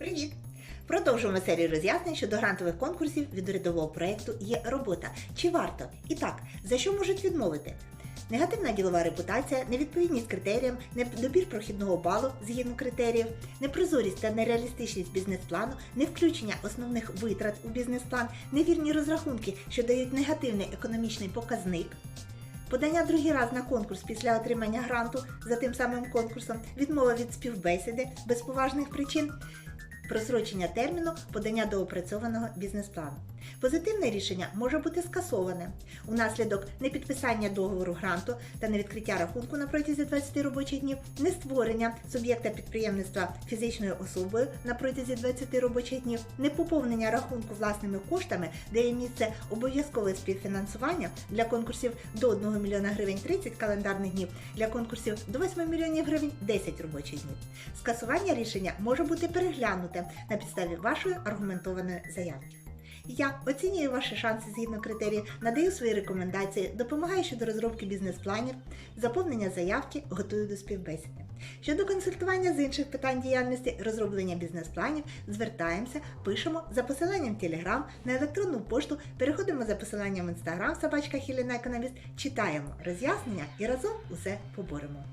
Привіт! Продовжуємо серію роз'яснень щодо грантових конкурсів від урядового проєкту Є робота. Чи варто? І так, за що можуть відмовити? Негативна ділова репутація, невідповідність критеріям, недобір прохідного балу згідно критеріїв, непрозорість та нереалістичність бізнес-плану, невключення основних витрат у бізнес-план, невірні розрахунки, що дають негативний економічний показник, Подання другий раз на конкурс після отримання гранту за тим самим конкурсом, відмова від співбесіди без поважних причин, просрочення терміну подання до опрацьованого бізнес-плану. Позитивне рішення може бути скасоване унаслідок непідписання договору гранту та невідкриття рахунку на протязі 20 робочих днів, нестворення суб'єкта підприємництва фізичною особою на протязі 20 робочих днів, непоповнення рахунку власними коштами, де є місце обов'язкове співфінансування для конкурсів до 1 мільйона гривень 30 календарних днів, для конкурсів до 8 мільйонів гривень 10 робочих днів. Скасування рішення може бути переглянуте на підставі вашої аргументованої заявки. Я оцінюю ваші шанси згідно критерії, надаю свої рекомендації, допомагаю щодо розробки бізнес-планів, заповнення заявки, готую до співбесіди. Щодо консультування з інших питань діяльності, розроблення бізнес-планів, звертаємося, пишемо за посиланням Telegram, на електронну пошту, переходимо за посиланням Instagram, собачка Хіліна Економіст, читаємо роз'яснення і разом усе поборемо.